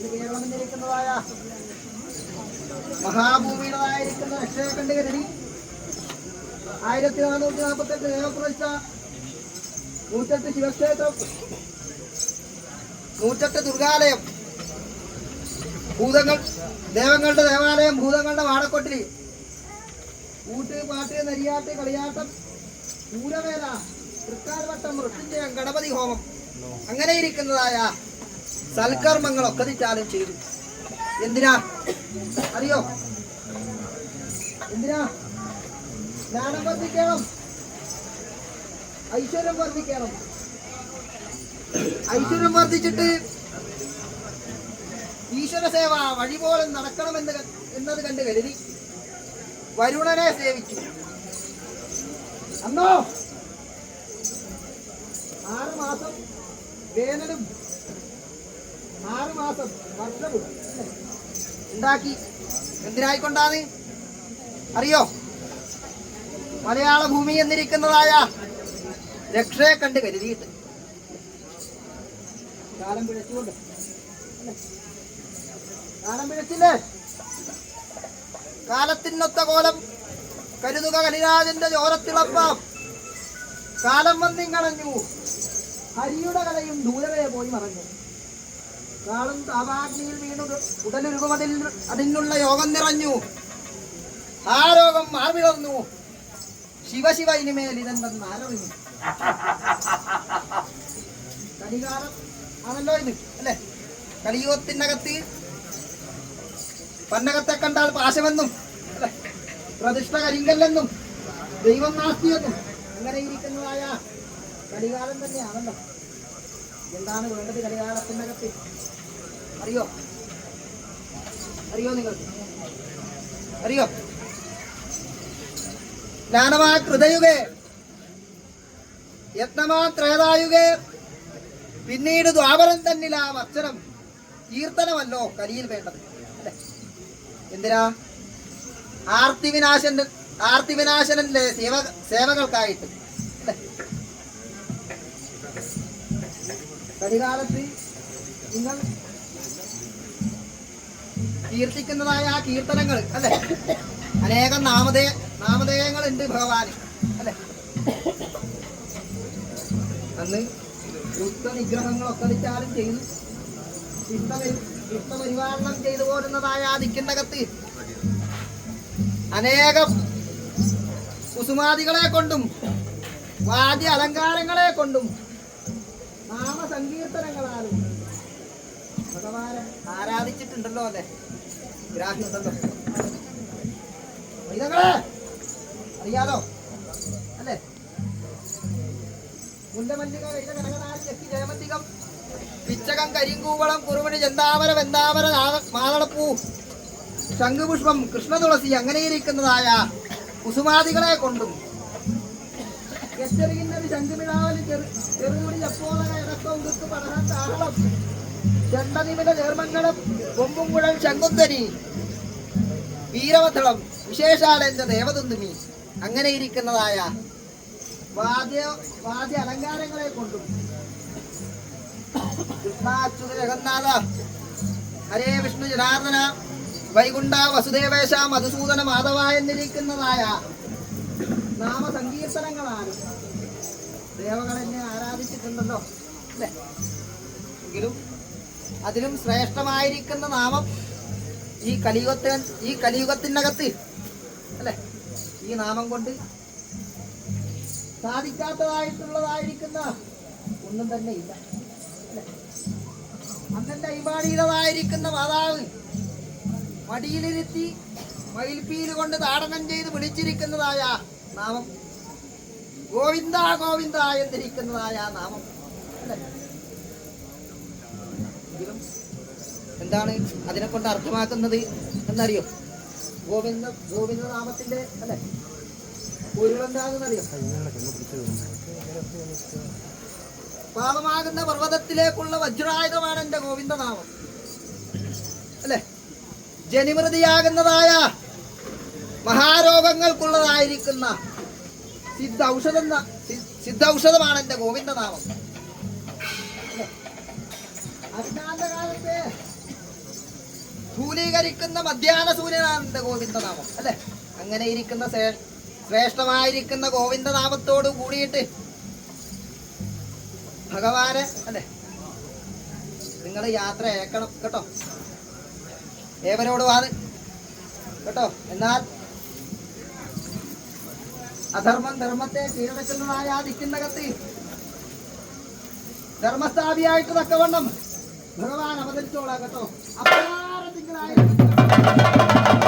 ഇത് കേരളം എന്നിരിക്കുന്നതായ മഹാഭൂമിയുടേതായിരിക്കുന്ന രക്ഷകണ്ഠ കരടി ആയിരത്തി നാനൂറ്റി നാൽപ്പത്തെട്ട് നിയമപ്രതിഷ്ഠ നൂറ്റെട്ട് ശിവക്ഷേത്രം നൂറ്റെട്ട് ദുർഗാലയം ഭൂതങ്ങൾ ദേവങ്ങളുടെ ദേവാലയം ഭൂതങ്ങളുടെ വാടക്കൊട്ടിലി കൂട്ട് പാട്ട് നരിയാട്ട് കളിയാട്ടം പൂരവേല തൃക്കാൽവട്ടം മൃത്യുഞ്ജയം ഗണപതി ഹോമം അങ്ങനെ ഇരിക്കുന്നതായ സൽക്കർമ്മങ്ങളൊക്കെ തെറ്റാലും ചെയ്തു. എന്തിനാ? അറിയോ? എന്തിനാ? ജ്ഞാനം വർദ്ധിക്കണം. ഐശ്വര്യം വർദ്ധിക്കണം. ഐശ്വര്യം വർദ്ധിച്ചിട്ട് ഈശ്വര സേവ വഴി പോലെ നടക്കണമെന്ന് എന്നത് കണ്ട് കരുതി വരുണനെ സേവിച്ചു. അന്നോ? ആറ് മാസം വേനലും ആറ് മാസം വർഷവും ഉണ്ടാക്കി. എന്തിനായിക്കൊണ്ടാണ് അറിയോ? മലയാള ഭൂമി എന്നിരിക്കുന്നതായ രക്ഷയെ കണ്ട് കരുതിയിട്ട്. കാലം കാലം പിഴച്ചില്ലേ? കാലത്തിനൊത്ത കോലം കരുതുക കലിരാജന്റെ ജോലത്തിളപ്പം കാലം വന്നിങ്ങണഞ്ഞു ഹരിയുടെ കലയും ദൂരവേ പോയി മറഞ്ഞു. കാളും താപാഗ്നിയിൽ വീണു ഉടലുരുകുമതിൽ അതിനുള്ള യോഗം നിറഞ്ഞു. ആ രോഗം മാർവിളർന്നു ശിവശിവ ഇനിമേൽ ഇതെന്തെന്ന് ആരറിഞ്ഞു കലികാലം ആണല്ലോ ഇത് അല്ലേ? കലിയുഗത്തിനകത്ത് പന്നകത്തെ കണ്ടാൽ പാശമെന്നും പ്രതിഷ്ഠ കരിങ്കല്ലെന്നും ദൈവം നാസ്തിയെന്നും അങ്ങനെ ഇരിക്കുന്നതായ കലികാലം തന്നെയാണല്ലോ. എന്താണ് വേണ്ടത് കലികാലത്തിനകത്ത് അറിയോ? അറിയോ നിങ്ങൾ അറിയോ? ജ്ഞാനമാ കൃതയുഗേ. യത്നമാ ത്രേതായുഗേ. പിന്നീട് ദ്വാപരം തന്നിൽ ആ അക്ഷരം കീർത്തനമല്ലോ കലിയിൽ വേണ്ടത്. അല്ലെ? എന്തിനാ? ആർത്തി വിനാശന്റെ ആർത്തി വിനാശനന്റെ സേവ സേവകൾക്കായിട്ട് കലികാലത്ത് നിങ്ങൾ കീർത്തിക്കുന്നതായ ആ കീർത്തനങ്ങൾ അല്ലെ? അനേകം നാമധേയ നാമധേയങ്ങൾ ഉണ്ട് ഭഗവാന് അല്ലെ? അന്ന് യുദ്ധനിഗ്രഹങ്ങളൊക്കെ വിചാരം ചെയ്തു യുദ്ധപരി- യുദ്ധപരിപാലനം ചെയ്തു പോരുന്നതായ ആ ദിക്കിനകത്ത് അനേകം കുസുമാദികളെ കൊണ്ടും വാദ്യ അലങ്കാരങ്ങളെ കൊണ്ടും നാമസങ്കീർത്തനങ്ങളാലും ഭഗവാനെ ആരാധിച്ചിട്ടുണ്ടല്ലോ അല്ലെ ഗ്രാഹ്യമുണ്ടല്ലോ. ഇതങ്ങളെ അറിയാലോ? അല്ലേ? മുല്ലമല്ലിക കൈത കനകനാരി ചെക്കി പിച്ചകം കരിങ്കൂവളം കുറുമണി ചെന്താമര വെന്താമര മാതളപ്പൂ ശംഖുപുഷ്പം കൃഷ്ണതുളസി അങ്ങനെ ഇരിക്കുന്നതായ കുസുമാദികളെ കൊണ്ടും എച്ചെറിയുന്നത് ശംഖുമിഴാവലി ചെറു ചെറുകുടി ദേവതുന്തുമി അങ്ങനെ ഇരിക്കുന്നതായ വാദ്യ വാദ്യ അലങ്കാരങ്ങളെ കൊണ്ടും. ജഗന്നാഥ ഹരേ വിഷ്ണു ജനാർദ്ദന വൈകുണ്ഠ വസുദേവേശ മധുസൂദന മാധവ എന്നിരിക്കുന്നതായ നാമസങ്കീർത്തനങ്ങളാണ്. ദേവകളെന്നെ ആരാധിച്ചിട്ടുണ്ടല്ലോ. അല്ലേ? എങ്കിലും അതിലും ശ്രേഷ്ഠമായിരിക്കുന്ന നാമം ഈ കലിയുഗത്തിൽ ഈ കലിയുഗത്തിനകത്ത് അല്ലെ? ഈ നാമം കൊണ്ട് സാധിക്കാത്തതായിട്ടുള്ളതായിരിക്കുന്ന ഒന്നും തന്നെ ഇല്ല. അല്ലേ? അന്നന്റെ അയ്മാടിയിലതായിരിക്കുന്ന മാതാവ് മടിയിലിരുത്തി മയിൽപ്പീൽ കൊണ്ട് താടനം ചെയ്ത് വിളിച്ചിരിക്കുന്നതായ നാമം ഗോവിന്ദ ഗോവിന്ദ എന്നിരിക്കുന്നതായ ആ നാമം. എന്താണ് അതിനെ കൊണ്ട് അർത്ഥമാക്കുന്നത് എന്നറിയോ? ഗോവിന്ദ ഗോവിന്ദ നാമത്തിന്റെ അല്ലെ? പാപമാകുന്ന പർവതത്തിലേക്കുള്ള വജ്രായുധമാണ് എന്റെ ഗോവിന്ദനാമം അല്ലെ? ജനിമൃതിയാകുന്നതായ മഹാരോഗങ്ങൾക്കുള്ളതായിരിക്കുന്ന സിദ്ധ ഔഷധം സിദ്ധ ഔഷധമാണ് എന്റെ ഗോവിന്ദ നാമം അജ്ഞാത കാലത്തെ ധൂലീകരിക്കുന്ന മധ്യാഹ്ന സൂര്യനാണ് എന്റെ ഗോവിന്ദനാമം അല്ലെ? അങ്ങനെ ഇരിക്കുന്ന ശ്രേഷ്ഠമായിരിക്കുന്ന ശ്രേഷ്ഠമായിരിക്കുന്ന ഗോവിന്ദനാമത്തോട് കൂടിയിട്ട് ഭഗവാന് അല്ലെ? നിങ്ങൾ യാത്ര അയക്കണം കേട്ടോ? ഏവരോട് വാത് കേട്ടോ? എന്നാൽ അധർമ്മം ധർമ്മത്തെ കീഴടക്കുന്നതായ ആ ദിക്കിനകത്ത് ധർമ്മസ്ഥാപിയായിട്ട് തക്കവണ്ണം ഭഗവാൻ അവതരിച്ചോളാം കേട്ടോ. തിങ്കളായി.